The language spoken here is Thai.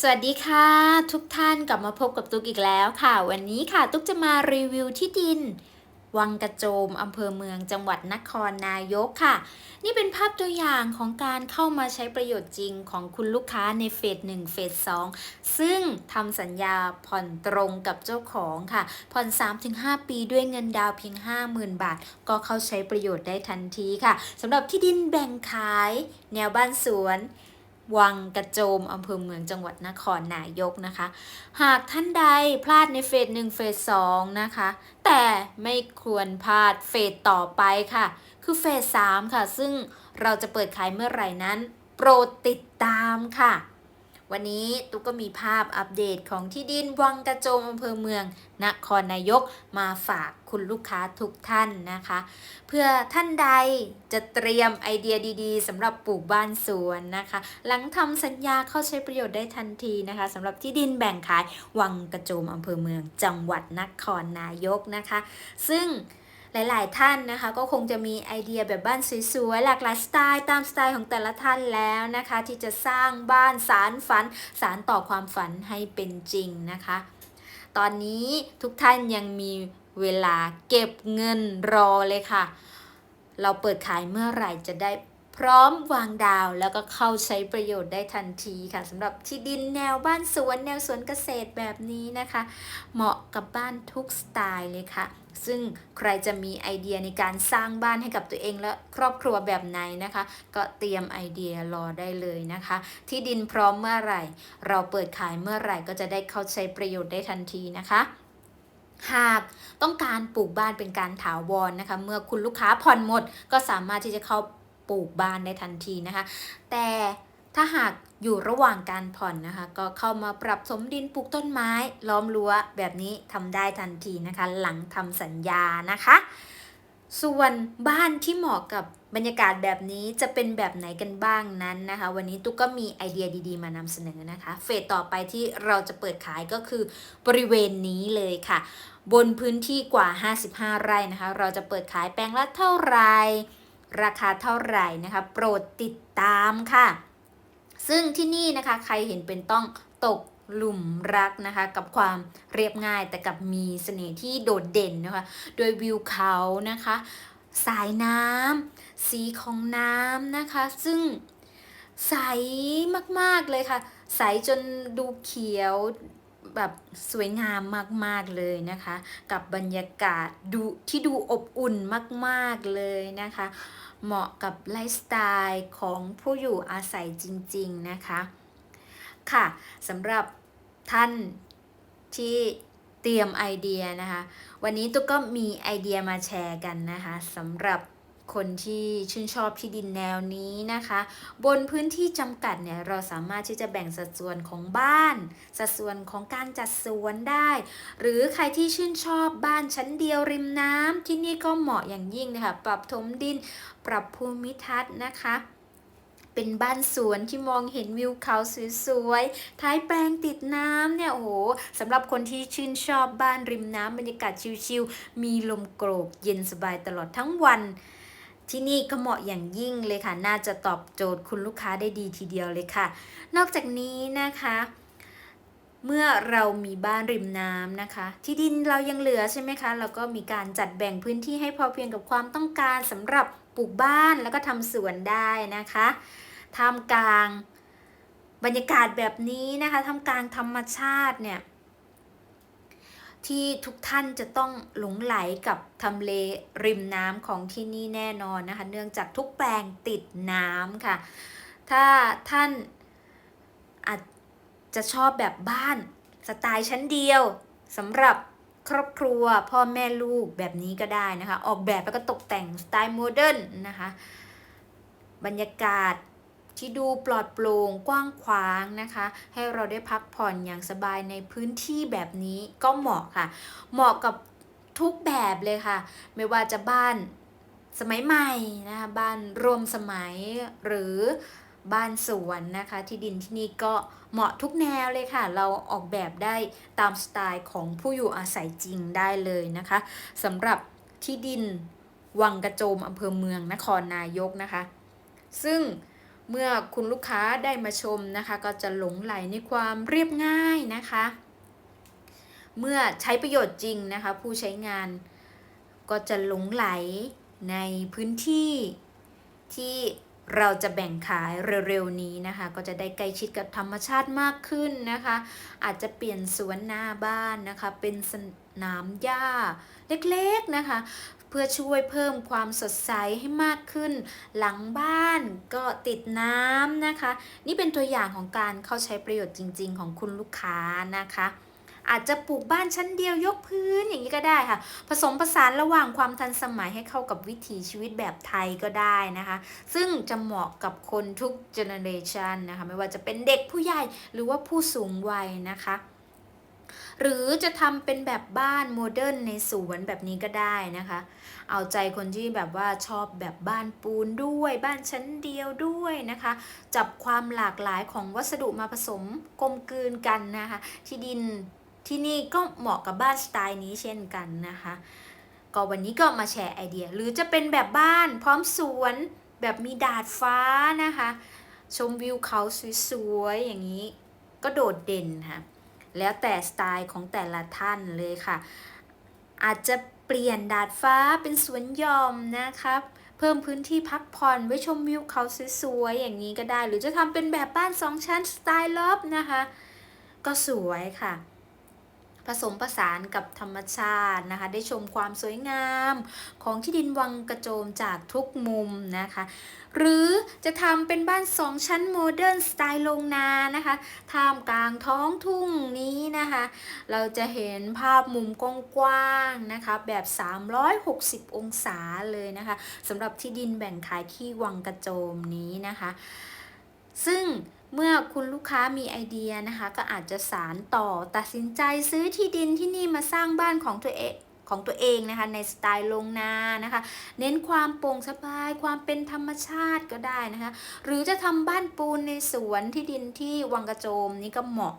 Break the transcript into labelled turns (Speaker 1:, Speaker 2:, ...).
Speaker 1: สวัสดีค่ะ ทุกท่านกลับมาพบกับตุ๊กอีกแล้วค่ะ วันนี้ค่ะ ตุ๊กจะมารีวิวที่ดิน วังกระโจมอำเภอเมืองจังหวัดนครนายกค่ะ นี่เป็นภาพตัวอย่างของการเข้ามาใช้ประโยชน์จริงของคุณลูกค้าในเฟส1เฟส2ซึ่งทำสัญญาผ่อนตรงกับเจ้าของค่ะ ผ่อน 3-5 ปีด้วยเงินดาวเพียง 50,000 บาท ก็เข้าใช้ประโยชน์ได้ทันทีค่ะสำหรับที่ดินแบ่งขาย แนวบ้านสวน วังกระโจมอำเภอเมืองจังหวัดนครนายกนะคะ หากท่านใดพลาดในเฟสหนึ่งเฟสสองนะคะ แต่ไม่ควรพลาดเฟสต่อไปค่ะ คือเฟสสามค่ะ ซึ่งเราจะเปิดขายเมื่อไหร่นั้น โปรดติดตามค่ะ วันนี้ตุ๊กก็มีภาพอัปเดตของที่ดินวังกระโจมอำเภอเมืองนครนายกมาฝากคุณลูกค้าทุกท่านนะคะ เพื่อท่านใดจะเตรียมไอเดียดีๆสำหรับปลูกบ้านสวนนะคะ หลังทำสัญญาเข้าใช้ประโยชน์ได้ทันทีนะคะสำหรับที่ดินแบ่งขายวังกระโจมอำเภอเมืองจังหวัดนครนายกนะคะ ซึ่ง หลาย ๆ ท่านนะคะ ก็คงจะมีไอเดียแบบบ้านสวยๆหลากหลายสไตล์ตามสไตล์ของแต่ละท่านแล้วนะคะ ที่จะสร้างบ้านสารฝัน สารต่อความฝันให้เป็นจริงนะคะ ตอนนี้ทุกท่านยังมีเวลาเก็บเงินรอเลยค่ะ เราเปิดขายเมื่อไหร่จะได้ พร้อมวางดาวแล้วก็เข้าใช้ประโยชน์ได้ทันทีค่ะสำหรับที่ดินแนวบ้านสวนแนวสวนเกษตรแบบนี้นะคะ เหมาะกับบ้านทุกสไตล์เลยค่ะ ซึ่งใครจะมีไอเดียในการสร้างบ้านให้กับตัวเองและครอบครัวแบบไหนนะคะ ก็เตรียมไอเดียรอได้เลยนะคะ ที่ดินพร้อมเมื่อไหร่ เราเปิดขายเมื่อไหร่ก็จะได้เข้าใช้ประโยชน์ได้ทันทีนะคะหากต้องการปลูกบ้านเป็นการถาวรนะคะ เมื่อคุณลูกค้าผ่อนหมด ก็สามารถที่จะเข้า ปลูกบ้านได้ทันทีนะคะ แต่ถ้าหากอยู่ระหว่างการผ่อนนะคะ ก็เข้ามาปรับสมดินปลูกต้นไม้ ล้อมรั้วแบบนี้ทำได้ทันทีนะคะ หลังทำสัญญานะคะ ส่วนบ้านที่เหมาะกับบรรยากาศแบบนี้จะเป็นแบบไหนกันบ้างนั้นนะคะ วันนี้ตุ๊กก็มีไอเดียดีๆ มานำเสนอนะคะ เฟสต่อไปที่เราจะเปิดขายก็คือบริเวณนี้เลยค่ะ บนพื้นที่กว่า 55 ไร่นะคะ เราจะเปิดขายแปลงละเท่าไหร่ ราคาเท่าไหร่นะคะ โปรดติดตามค่ะ ซึ่งที่นี่นะคะใครเห็นเป็นต้องตกหลุมรักนะคะ กับความเรียบง่ายแต่กับมีเสน่ห์ที่โดดเด่นนะคะ โดยวิวเขานะคะ สายน้ำสีของน้ำนะคะ ซึ่งใสมากๆเลยค่ะ ใสจนดูเขียวแบบสวยงามมากๆเลยนะคะ กับบรรยากาศดูที่ดูอบอุ่นมาก ๆเลยนะคะ เหมาะกับไลฟ์สไตล์ของผู้อยู่อาศัยจริง ๆ นะคะ ค่ะสำหรับท่านที่เตรียมไอเดียนะคะ วันนี้ตุ๊กก็มีไอเดียมาแชร์กันนะคะสำหรับ คนที่ชื่นชอบที่ดินแนวนี้นะคะ บนพื้นที่จำกัดเนี่ยเราสามารถที่จะแบ่งสัดส่วนของบ้าน สัดส่วนของการจัดสวนได้ หรือใครที่ชื่นชอบบ้านชั้นเดียวริมน้ำที่นี่ก็เหมาะอย่างยิ่งนะคะปรับถมดิน ปรับภูมิทัศน์นะคะเป็นบ้านสวนที่มองเห็นวิวเขาสวยๆ ท้ายแปลงติดน้ำเนี่ยโอ้โหสำหรับคนที่ชื่นชอบบ้านริมน้ำบรรยากาศชิลๆ มีลมโกรกเย็นสบายตลอดทั้งวัน ที่นี่ก็เหมาะอย่างยิ่งเลยค่ะ น่าจะตอบโจทย์คุณลูกค้าได้ดีทีเดียวเลยค่ะ นอกจากนี้นะคะ เมื่อเรามีบ้านริมน้ำนะคะ ที่ดินเรายังเหลือใช่ไหมคะเราก็มีการจัดแบ่งพื้นที่ให้พอเพียงกับความต้องการสำหรับปลูกบ้านแล้วก็ทำสวนได้นะคะท่ามกลางบรรยากาศแบบนี้นะคะท่ามกลางธรรมชาติเนี่ย ที่ทุกท่านจะต้องหลงไหลกับทำเลริมน้ำของที่นี่แน่นอนนะคะ เนื่องจากทุกแปลงติดน้ำค่ะ ถ้าท่านอาจจะชอบแบบบ้านสไตล์ชั้นเดียวสำหรับครอบครัวพ่อแม่ลูกแบบนี้ก็ได้นะคะ ออกแบบแล้วก็ตกแต่งสไตล์โมเดิร์นนะคะ บรรยากาศ ที่ดูปลอดโปร่งกว้างขวางนะคะ ให้เราได้พักผ่อนอย่างสบายในพื้นที่แบบนี้ก็เหมาะค่ะ เหมาะกับทุกแบบเลยค่ะ ไม่ว่าจะบ้านสมัยใหม่นะคะบ้านรวมสมัยหรือบ้านสวนนะคะ ที่ดินที่นี่ก็เหมาะทุกแนวเลยค่ะ เราออกแบบได้ตามสไตล์ของผู้อยู่อาศัยจริงได้เลยนะคะสำหรับที่ดินวังกระโจมอำเภอเมืองนครนายกนะคะ ซึ่ง เมื่อคุณลูกค้าได้มาชมนะคะ ก็จะหลงไหลในความเรียบง่ายนะคะ เมื่อใช้ประโยชน์จริงนะคะ ผู้ใช้งานก็จะหลงไหลในพื้นที่ที่เราจะแบ่งขายเร็วๆนี้นะคะ ก็จะได้ใกล้ชิดกับธรรมชาติมากขึ้นนะคะ อาจจะเปลี่ยนสวนหน้าบ้านนะคะ เป็นสนามหญ้าเล็กๆนะคะ พื่อช่วยเพิ่มความสดใสให้มากขึ้น หลังบ้านก็ติดน้ำนะคะ นี่เป็นตัวอย่างของการเข้าใช้ประโยชน์จริง ๆ ของคุณลูกค้านะคะอาจจะปลูกบ้านชั้นเดียวยกพื้นอย่างนี้ก็ได้ค่ะ ผสมผสานระหว่างความทันสมัยให้เข้ากับวิถีชีวิตแบบไทยก็ได้นะคะ ซึ่งจะเหมาะกับคนทุกเจเนอเรชันนะคะ ไม่ว่าจะเป็นเด็กผู้ใหญ่หรือว่าผู้สูงวัยนะคะ หรือจะทำเป็นแบบบ้านโมเดิร์นในสวนแบบนี้ก็ได้นะคะ เอาใจคนที่แบบว่าชอบแบบบ้านปูนด้วย บ้านชั้นเดียวด้วยนะคะ จับความหลากหลายของวัสดุมาผสมกลมกลืนกันนะคะ ที่ดินที่นี่ก็เหมาะกับบ้านสไตล์นี้เช่นกันนะคะ ก็วันนี้ก็มาแชร์ไอเดีย หรือจะเป็นแบบบ้านพร้อมสวนแบบมีดาดฟ้านะคะ ชมวิวเขาสวยๆอย่างนี้ก็โดดเด่นค่ะ แล้วแต่สไตล์ของแต่ละท่านเลยค่ะ อาจจะเปลี่ยนดาดฟ้าเป็นสวนหย่อมนะครับ เพิ่มพื้นที่พักผ่อนไว้ชมวิวเขาสวยๆอย่างนี้ก็ได้ หรือจะทำเป็นแบบบ้านสองชั้นสไตล์ลอบนะคะ ก็สวยค่ะ ผสมผสานกับธรรมชาตินะคะ ได้ชมความสวยงามของที่ดินวังกระโจมจากทุกมุมนะคะ หรือจะทำเป็นบ้านสองชั้นโมเดิร์นสไตล์โรงนานะคะท่ามกลางท้องทุ่งนี้นะคะ เราจะเห็นภาพมุมกว้างๆนะคะ แบบ 360 องศาเลยนะคะสำหรับที่ดินแบ่งขายที่วังกระโจมนี้นะคะ ซึ่ง เมื่อคุณลูกค้ามีไอเดียนะคะ ก็อาจจะสารต่อตัดสินใจซื้อที่ดินที่นี่มาสร้างบ้านของตัวเองของตัวเองนะคะในสไตล์ลงนานะคะ เน้นความโปร่งสบายความเป็นธรรมชาติก็ได้นะคะ หรือจะทำบ้านปูนในสวนที่ดินที่วังกระโจมนี่ก็เหมาะ